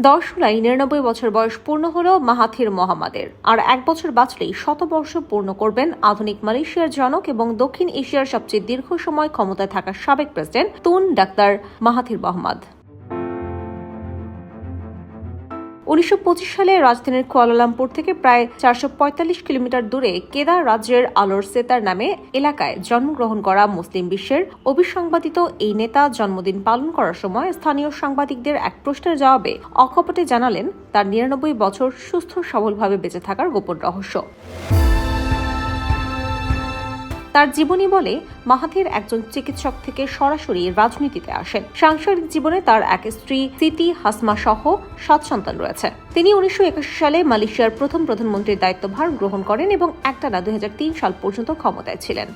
দশ জুলাই নিরানব্বই বছর বয়স পূর্ণ হল মাহাথির মোহাম্মদের। আর এক বছর বাঁচলেই শতবর্ষ পূর্ণ করবেন আধুনিক মালয়েশিয়ার জনক এবং দক্ষিণ এশিয়ার সবচেয়ে দীর্ঘ সময় ক্ষমতায় থাকা সাবেক president Tun doctor Mahathir Mohamad. উনিশশো পঁচিশ সালে রাজধানীর কুয়ালালামপুর থেকে প্রায় চারশো পঁয়তাল্লিশ কিলোমিটার দূরে কেদার রাজ্যের আলোর সেতার নামে এলাকায় জন্মগ্রহণ করা মুসলিম বিশ্বের অভিসংবাদিত এই নেতা জন্মদিন পালন করার সময় স্থানীয় সাংবাদিকদের এক প্রশ্নের জবাবে অকপটে জানালেন, তার নিরানব্বই বছর সুস্থ সবলভাবে বেঁচে থাকার গোপন রহস্য। তার জীবনী বলে মাহাথির একজন চিকিৎসক থেকে সরাসরি রাজনীতিতে আসেন। সাংসারিক জীবনে তার এক স্ত্রী সিতি হাসমা সহ সাত সন্তান রয়েছে। তিনি উনিশশো সালে মালয়েশিয়ার প্রথম প্রধানমন্ত্রীর দায়িত্বভার গ্রহণ করেন এবং একটানা দুই সাল পর্যন্ত ক্ষমতায় ছিলেন।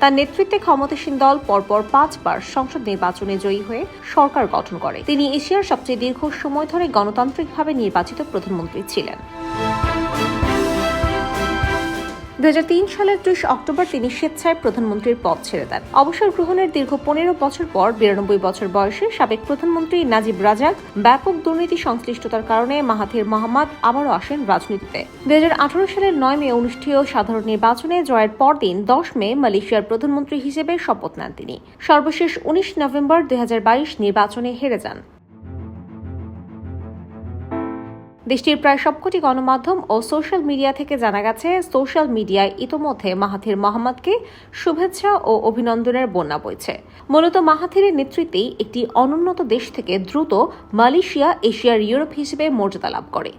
তার নেতৃত্বে ক্ষমতাসীন দল পরপর পাঁচবার সংসদ নির্বাচনে জয়ী হয়ে সরকার গঠন করে। তিনি এশিয়ার সবচেয়ে দীর্ঘ সময় ধরে গণতান্ত্রিকভাবে নির্বাচিত প্রধানমন্ত্রী ছিলেন। দুই হাজার তিন সালের ত্রিশ অক্টোবর তিনি স্বেচ্ছায় প্রধানমন্ত্রীর পদ ছেড়ে দেন। অবসর গ্রহণের দীর্ঘ পনেরো বছর পর বিরানব্বই বছর বয়সে সাবেক প্রধানমন্ত্রী নাজিব রাজাক ব্যাপক দুর্নীতি সংশ্লিষ্টতার কারণে মাহাথির মোহাম্মদ আবারও আসেন রাজনীতিতে। দুই হাজার আঠারো সালের নয় মে অনুষ্ঠেয় সাধারণ নির্বাচনে জয়ের পরদিন দশ মে মালয়েশিয়ার প্রধানমন্ত্রী হিসেবে শপথ নেন তিনি। সর্বশেষ উনিশ নভেম্বর দুই হাজার বাইশ নির্বাচনে হেরে যান। দেশটির প্রায় সবকটি গণমাধ্যম ও সোশ্যাল মিডিয়া থেকে জানা গেছে, সোশ্যাল মিডিয়ায় ইতোমধ্যে মাহাথির মোহাম্মদকে শুভেচ্ছা ও অভিনন্দনের বন্যা বইছে। মূলত মাহাথিরের নেতৃত্বেই একটি অনুন্নত দেশ থেকে দ্রুত মালয়েশিয়া, এশিয়ার ইউরোপ হিসেবে মর্যাদা লাভ করে।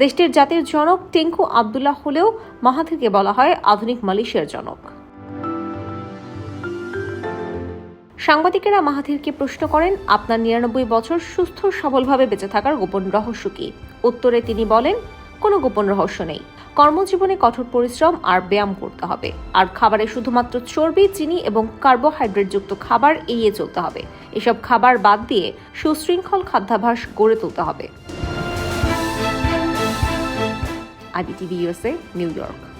দেশটির জাতির জনক টেঙ্কু আবদুল্লাহ হলেও মাহাথিরকে বলা হয় আধুনিক মালয়েশিয়ার জনক। সাংবাদিকেরা মাহাথিরকে প্রশ্ন করেন, আপনার নিরানব্বই বছর সুস্থ, সবলভাবে বেঁচে থাকার গোপন রহস্য কি? উত্তরে তিনি বলেন, কোনো গোপন রহস্য নেই। কর্মজীবনে কঠোর পরিশ্রম আর ব্যায়াম করতে হবে। আর খাবারে শুধুমাত্র চর্বি, চিনি এবং কার্বোহাইড্রেট যুক্ত খাবার এড়িয়ে চলতে হবে। এসব খাবার বাদ দিয়ে সুশৃঙ্খল খাদ্যাভ্যাস গড়ে তুলতে হবে। IBTV USA New York.